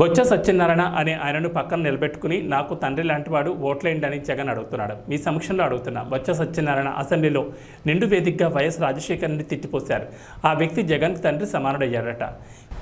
బొచ్చ సత్యనారాయణ అనే ఆయనను పక్కన నిలబెట్టుకుని నాకు తండ్రి లాంటివాడు ఓట్లేండి అని జగన్ అడుగుతున్నాడు. మీ సమక్షంలో అడుగుతున్నా. బొచ్చ సత్యనారాయణ అసెంబ్లీలో నిండు వేదికగా వైఎస్ రాజశేఖర్ని తిట్టిపోశారు. ఆ వ్యక్తి జగన్ తండ్రి సమానుడయ్యాడట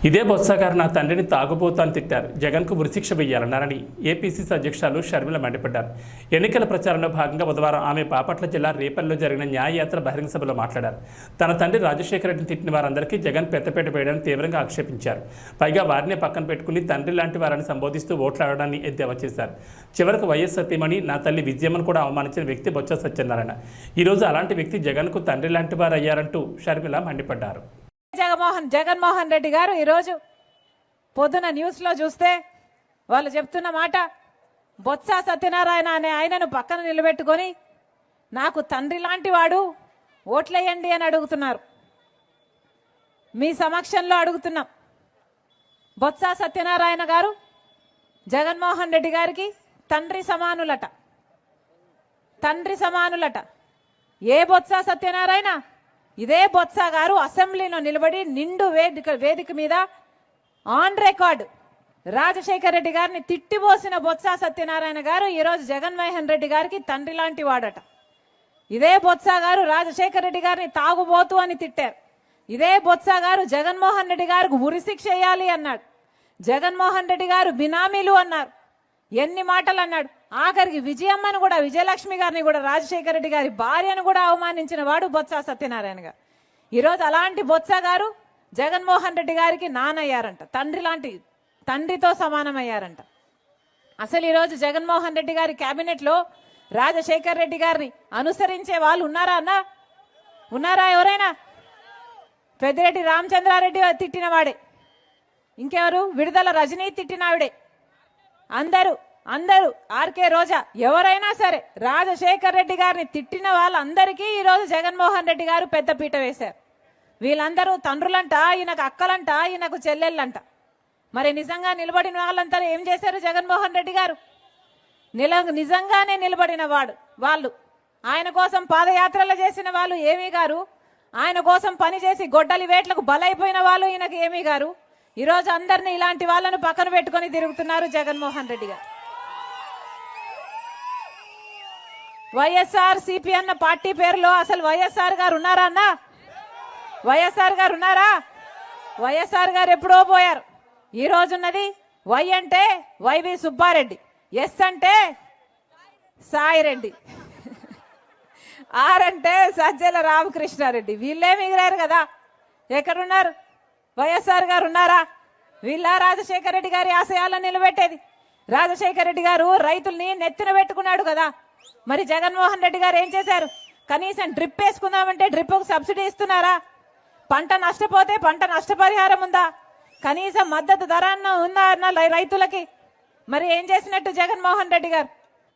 ఇదే బొత్స గారు నా తండ్రిని తాగుబోతాను అని తిట్టారు. జగన్కు ఉరిశిక్ష వేయాలన్నారని ఏపీసీసీ అధ్యక్షులు షర్మిల మండిపడ్డారు. ఎన్నికల ప్రచారంలో భాగంగా బుధవారం ఆమె బాపట్ల జిల్లా రేపల్లో జరిగిన న్యాయయాత్ర బహిరంగ సభలో మాట్లాడారు. తన తండ్రి రాజశేఖర రెడ్డిని తిట్టిన వారందరికీ జగన్ పెద్దపేట వేయడానికి తీవ్రంగా ఆక్షేపించారు. పైగా వారినే పక్కన పెట్టుకుని తండ్రి లాంటి వారిని సంబోధిస్తూ ఓట్లాడడాన్ని ఎద్దేవా చేశారు. చివరకు వైఎస్ సత్యమణి నా తల్లి విజయమ్మను కూడా అవమానించిన వ్యక్తి బొత్స సత్యనారాయణ. ఈరోజు అలాంటి వ్యక్తి జగన్కు తండ్రి లాంటి వారు అయ్యారంటూ షర్మిల మండిపడ్డారు. జగన్మోహన్ జగన్మోహన్ రెడ్డి గారు ఈరోజు పొద్దున న్యూస్లో చూస్తే వాళ్ళు చెప్తున్న మాట బొత్స సత్యనారాయణ అనే ఆయనను పక్కన నిలబెట్టుకొని నాకు తండ్రి లాంటి వాడు ఓట్లేయండి అని అడుగుతున్నారు. మీ సమక్షంలో అడుగుతున్నాం. బొత్స సత్యనారాయణ గారు జగన్మోహన్ రెడ్డి గారికి తండ్రి సమానులట. తండ్రి సమానులట. ఏ బొత్స సత్యనారాయణ? ఇదే బొత్స గారు అసెంబ్లీలో నిలబడి నిండు వేదిక వేదిక మీద ఆన్ రికార్డ్ రాజశేఖర రెడ్డి గారిని తిట్టిపోసిన బొత్స సత్యనారాయణ గారు ఈరోజు జగన్మోహన్ రెడ్డి గారికి తండ్రి లాంటి వాడట. ఇదే బొత్స గారు రాజశేఖర రెడ్డి గారిని తాగుబోతు అని తిట్టారు. ఇదే బొత్స గారు జగన్మోహన్ రెడ్డి గారికి ఉరిశిక్ష వేయాలి అన్నాడు. జగన్మోహన్ రెడ్డి గారు బినామీలు అన్నారు. ఎన్ని మాటలు అన్నాడు. ఆఖరికి విజయమ్మను కూడా విజయలక్ష్మి గారిని కూడా రాజశేఖర రెడ్డి గారి భార్యను కూడా అవమానించిన వాడు బొత్స సత్యనారాయణ గారు. ఈరోజు అలాంటి బొత్స గారు జగన్మోహన్ రెడ్డి గారికి నానయ్యారంట. తండ్రి లాంటి తండ్రితో సమానమయ్యారంట. అసలు ఈరోజు జగన్మోహన్ రెడ్డి గారి క్యాబినెట్లో రాజశేఖర్ రెడ్డి గారిని అనుసరించే వాళ్ళు ఉన్నారా అన్నా? ఉన్నారా ఎవరైనా? పెద్దిరెడ్డి రామచంద్రారెడ్డి తిట్టినవాడే. ఇంకెవరు? విడుదల రజనీ తిట్టినావిడే. అందరూ అందరూ ఆర్కే రోజా ఎవరైనా సరే రాజశేఖర్ రెడ్డి గారిని తిట్టిన వాళ్ళందరికీ ఈరోజు జగన్మోహన్ రెడ్డి గారు పెద్దపీట వేశారు. వీళ్ళందరూ తండ్రులంట ఈయనకు అక్కలంట ఈయనకు చెల్లెళ్ళంట. మరి నిజంగా నిలబడిన వాళ్ళంతా ఏం చేశారు జగన్మోహన్ రెడ్డి గారు? నిల నిజంగానే నిలబడిన వాడు వాళ్ళు. ఆయన కోసం పాదయాత్రలు చేసిన వాళ్ళు ఏమీ గారు? ఆయన కోసం పనిచేసి గొడ్డలి వేట్లకు బలైపోయిన వాళ్ళు ఈయనకు ఏమీ గారు? ఈరోజు అందరినీ ఇలాంటి వాళ్ళను పక్కన పెట్టుకొని తిరుగుతున్నారు జగన్మోహన్ రెడ్డి గారు. వైఎస్ఆర్ సిపి అన్న పార్టీ పేరులో అసలు వైఎస్ఆర్ గారు ఉన్నారా అన్న? వైఎస్ఆర్ గారు ఉన్నారా? వైఎస్ఆర్ గారు ఎప్పుడో పోయారు. ఈ రోజున్నది వై అంటే వైవి సుబ్బారెడ్డి ఎస్ అంటే సాయిరెడ్డి. ఆర్ అంటే సజ్జల రామకృష్ణారెడ్డి. వీళ్ళే మిగిలారు కదా. ఎక్కడున్నారు? వైఎస్ఆర్ గారు ఉన్నారా? వీళ్ళ రాజశేఖర రెడ్డి గారి ఆశయాలను నిలబెట్టేది? రాజశేఖర రెడ్డి గారు రైతుల్ని నెత్తిన పెట్టుకున్నాడు కదా. మరి జగన్మోహన్ రెడ్డి గారు ఏం చేశారు? కనీసం డ్రిప్ వేసుకుందామంటే డ్రిప్కు సబ్సిడీ ఇస్తున్నారా? పంట నష్టపోతే పంట నష్టపరిహారం ఉందా? కనీసం మద్దతు ధర అన్న ఉందా అన్న రైతులకి? మరి ఏం చేసినట్టు జగన్మోహన్ రెడ్డి గారు?